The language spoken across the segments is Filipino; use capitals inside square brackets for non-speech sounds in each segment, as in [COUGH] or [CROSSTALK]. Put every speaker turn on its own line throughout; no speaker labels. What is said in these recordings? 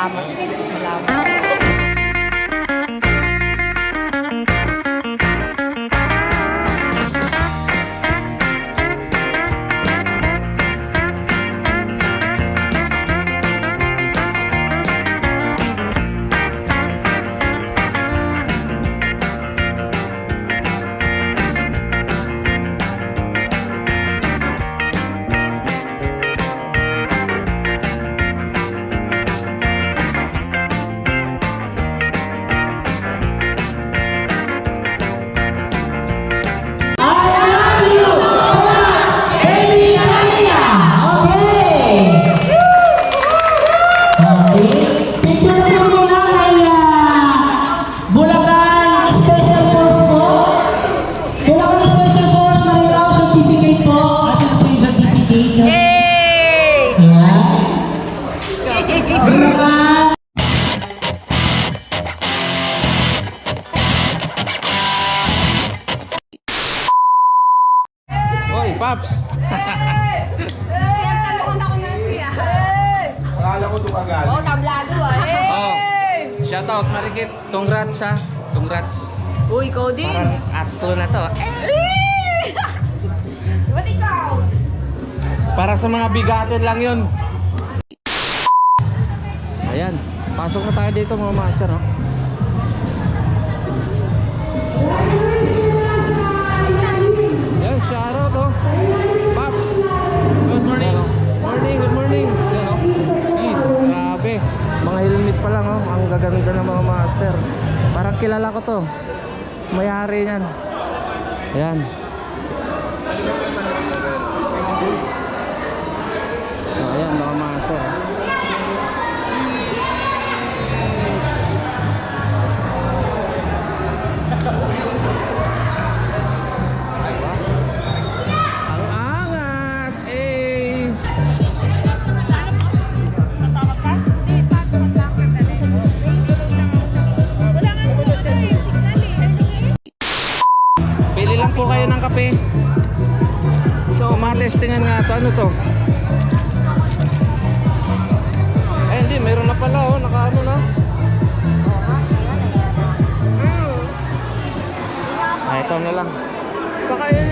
Salamat. Salamat.
Shout out Marikit. Congrats ha. Congrats.
Uy, ikaw din.
Parang ato na to.
Eh! [LAUGHS] Ba't ikaw?
Para sa mga bigatin lang yun. Ayan. Pasok na tayo dito mga master. Oh. Pa lang oh. Ang gaganda ng mga master. Parang kilala ko to. Mayari niyan. Ayan. So, Kayo ng kape. So, matestingan nga to. Ano to? Ay, hindi. Meron na pala, oh. Naka ano na. Ah, ito na lang.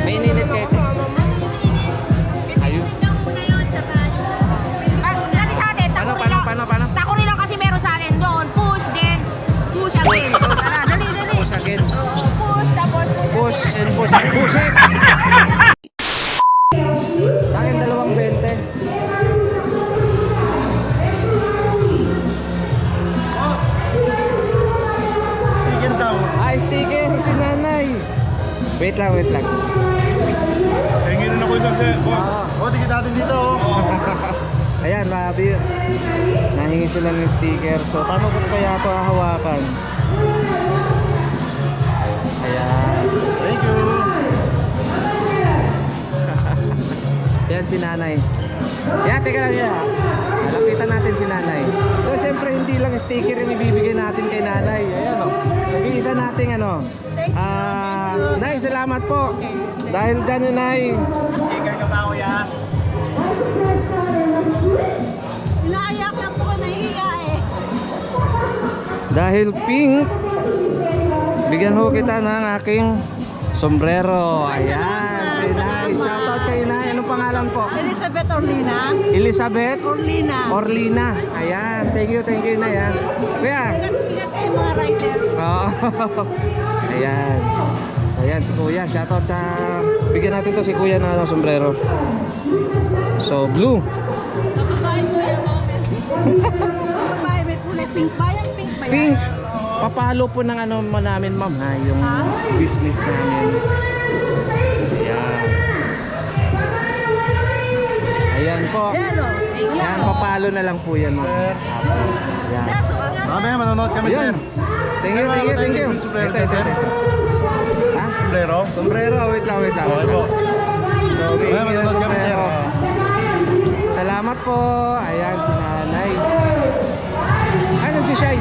May ininit kayo. Ayun.
Kasi sa atin,
Paano, paano,
lang.
paano, paano?
Takuri lang kasi meron sa atin doon. Push, then push again. [LAUGHS] Tara, dali, dali.
Push again.
Oo,
and it. Sa akin, dalawang 20.
Sticker daw.
Ay, sticker, si nanay. Wait lang, wait lang.
Tingin na ako isang sa boss.
Ah.
Oh, tingin natin dito. oh. [LAUGHS]
Ayan, mabi. Nahingi sila ng sticker. So, paano ko kaya ito hahawakan?
Thank you. [LAUGHS]
Yan si nanay. Yan, teka lang yan. Lapitan natin si nanay. So, siyempre, hindi lang sticker yung ibibigay natin kay nanay. Ayan, o. Nag-iisa nating ano. Ah, Nay, salamat po. Dahil dyan ni Nay.
Sticker ka ba, kuya?
Inaayak lang po ko nahihiya eh.
Dahil pink, bigyan ho kita ng aking sombrero. Ayan, si Nay. Shoutout kay Nay. Anong pangalan po?
Elizabeth Orlina.
Elizabeth
Orlina.
Orlina. Ayan, thank you, thank you na yan. Kuya.
Ingat-ingat kayo mga riders.
Oo. [LAUGHS] Ayan. So, ayan si Kuya. Shoutout sa... Bigyan natin to si Kuya na ano, sombrero. So, blue.
Babae, may kulay pink ba? Yung [LAUGHS] pink ba yan?
Pink. Papalo po ng ano mo namin, ma'am, ha? Yung
Ha?
business namin. Ayan. Ayan po.
Yellow.
Ayan, papalo na lang po yan, ma'am.
Sir.
Ayan.
Sir, suot nga sir.
Mamaya manonood kami,
Ayan.
sir.
Thank you, thank you, thank you.
Sombrero,
Ito, ito. Ha?
Sombrero.
Sombrero, wait lang, wait lang.
Okay po. Mamaya manonood kami, sir.
Salamat po. Ayan si nanay. Ano si Shai?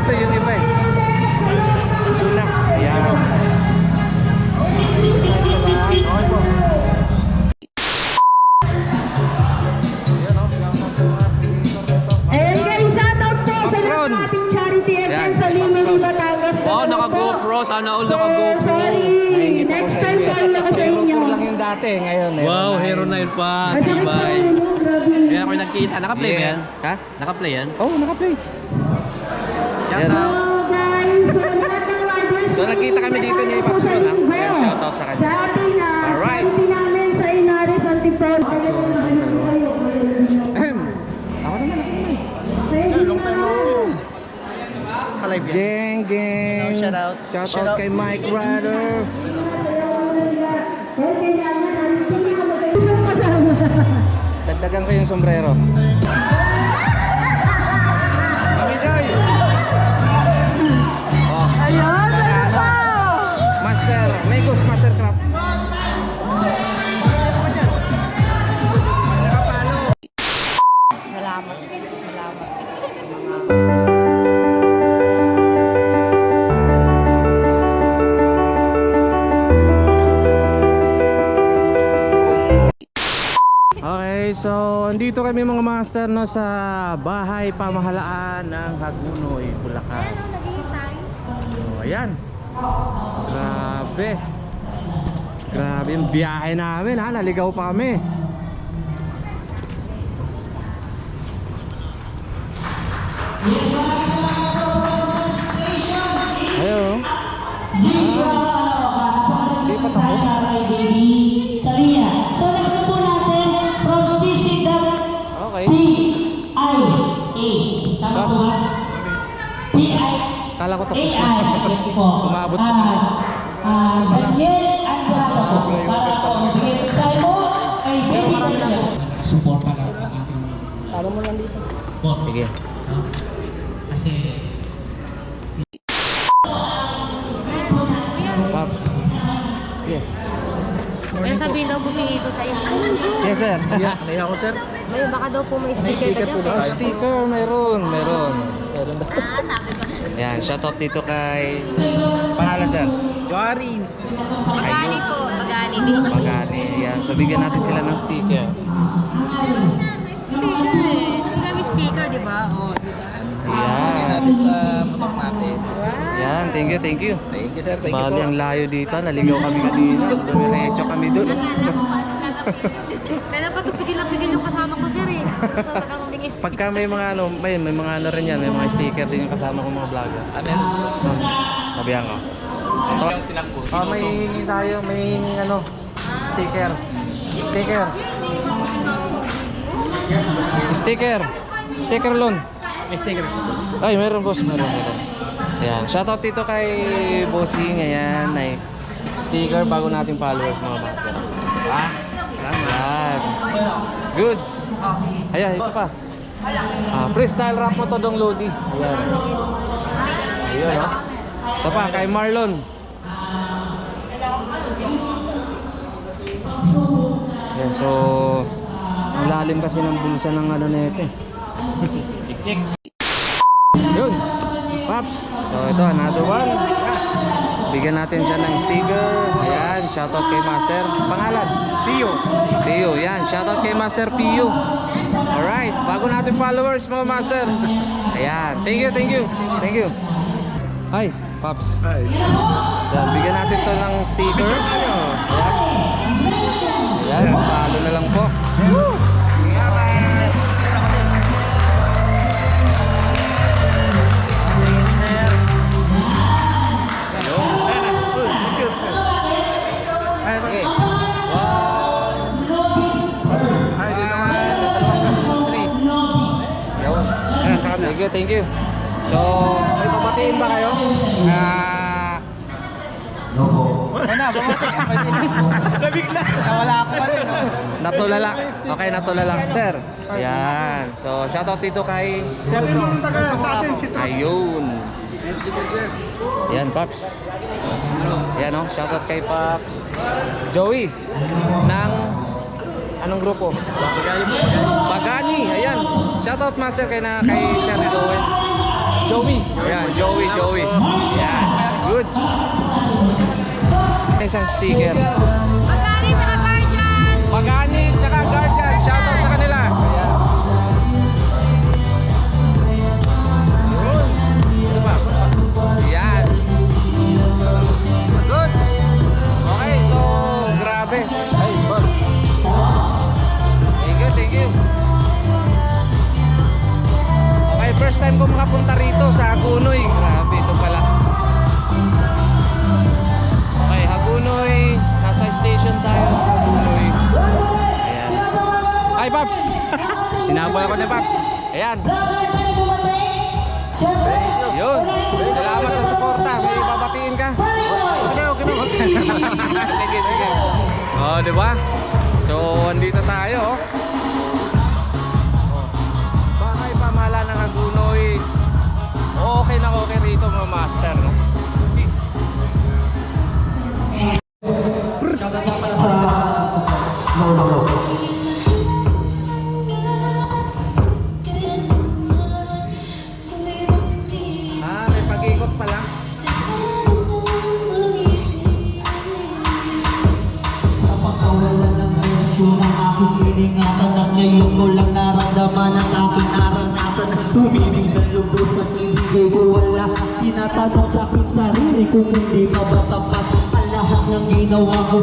To yung iba eh. Ito na. Ayan. Okay po. Ayan
guys, shoutout po sa
Pops
lahat
Ron.
ng ating charity event sa Lima,
Pops Ron.
Batangas.
Wow, naka GoPro. Sana all naka GoPro.
Nahingit ako
Next time
inyo.
tayo na sa
Hero
inyo.
tour lang yung dati. Ngayon,
Wow, hero na yun pa.
At saka
Tibay.
sa inyo, grabe.
Kaya ako nagkita. Naka-play ba yan?
Ha?
Naka-play yan?
Oo, oh, naka-play. Kami dito ni Pops Ron, ha? Ayan, shoutout sa kanya. Alright.
namin Antipolo.
Ako naman, ako naman.
Long time no see. Alive yan.
Gang, gang.
Shout out.
Shout
Shout
out
out.
kay Mike Ryder. Dagdagan ko yung sombrero. Master, Megos Master Craft. Nakapalo.
Salamat.
Okay, so andito kami mga master no sa bahay pamahalaan ng Hagunoy, Bulacan. So, ayan. Grabe. Grabe yung biyahe namin ha, naligaw pa kami. Ayo. Di pa tapos.
Kay Baby Talia. So next po natin from CCW
Okay.
P-I-A. Tama po ba? P-I-A.
Kala ko tapos na. Umabot
Ah,
pa. Yes.
May sabihin daw po si Ito sa inyo.
Yes, sir.
Naya ako, sir.
May baka daw po may sticker ka dyan.
Oh, sticker, meron, meron. Meron daw.
Ah, sabi ko na.
Yan, shoutout dito kay... Pangalan, sir?
Joarin.
Magani po. Magani din.
Magani. Yan, so bigyan natin sila ng sticker.
Sticker eh. Kung kami sticker, di ba? Oh, di ba?
Yan.
natin sa motor natin.
Yan, thank you, thank you.
Thank you, sir. Thank you
Bali,
po.
ang layo dito. Naligaw kami kanina. Dumiretso kami dun.
Kaya dapat pigil lang pigil yung kasama ko, sir eh. May sticker.
Pagka may mga ano, may, may mga ano rin yan, may mga sticker din yung kasama kong mga vlogger.
Ah, meron.
Sabihan ko. So, to, oh, may hihingi tayo, may hihingi ano, sticker. Sticker. Sticker. Sticker loan.
May sticker.
Ay, meron boss, meron, meron. Ayan, shoutout dito kay Bossing, ayan, ay sticker bago nating followers mga master. Ha? Ayan. Goods. Ayan, ito pa. Ah, freestyle rap mo to dong Lodi. Ayan. Ayan, oh. Ito pa, kay Marlon. Ayan, so, ang lalim kasi ng bulsa ng ano na ito eh. Paps. So ito, another one. Bigyan natin siya ng sticker. Ayan, shoutout kay Master. Pangalan? Pio. Pio, yan. Shoutout kay Master Pio. Alright, bago natin followers mga Master. [LAUGHS] Ayan, thank you, thank you. Thank you. Hi, Paps.
Hi.
Yan, bigyan natin to ng sticker. Ayan. Ayan, follow na lang po. Okay. natulala. Okay, natulala. Sir. Yan. So, shoutout dito kay...
Sabi mo sa atin si Tros.
Ayun. Yan, Paps. Yan, no? Shoutout kay Paps. Joey. Ng... Anong grupo? Pagani. Ayan. Shoutout, Master, kay, na, kay Sir Joey. Joey. Ayan, Joey, Joey. Ayan. Goods. Isang sticker. Pagani, tsaka Guardian. Shoutout sa kanila. Okay, so, grabe. Ay, boss. Thank you. Okay, first time ko makapunta rito sa Hagunoy. Grabe, ito pala. Okay, Hagunoy. Nasa station tayo sa Hagunoy. Ay, Paps! Hinabol [LAUGHS] ako ni Paps. Ayan. Yun. Salamat sa suporta. May babatiin ka. Okay okay na. Oh, di ba? So, andito tayo. Oh.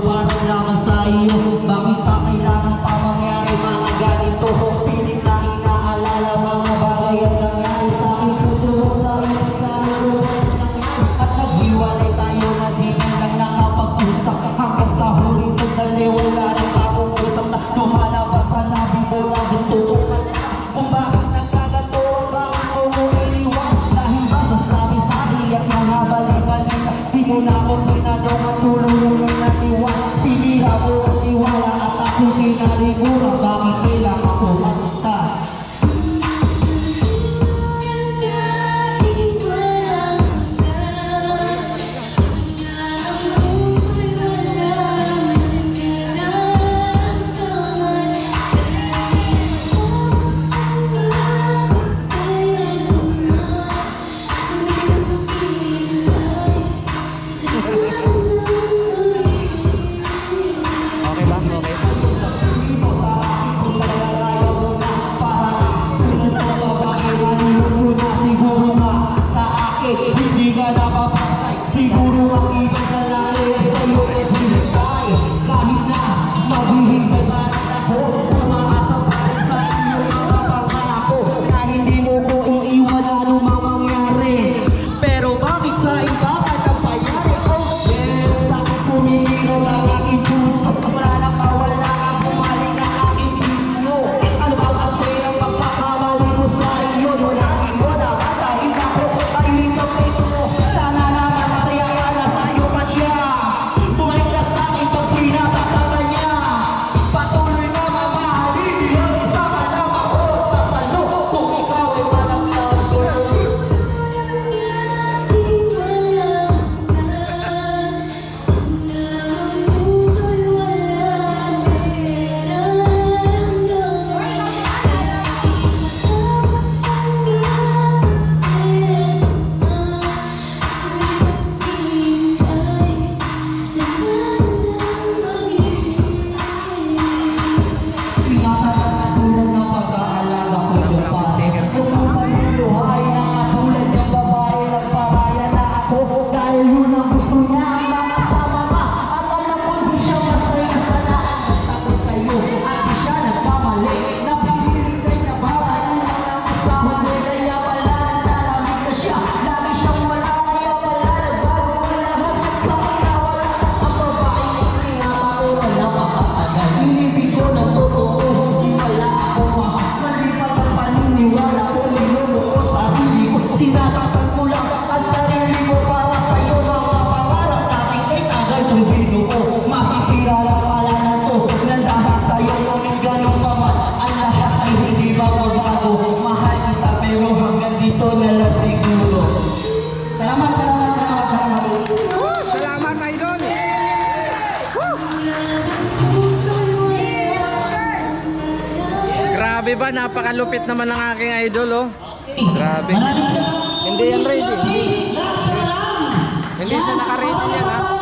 para lamang sa iyo Bakit pa kayo
ba? Napakalupit naman ng aking idol, oh. Grabe.
Hindi yan ready. Hindi siya naka-ready yan, ha?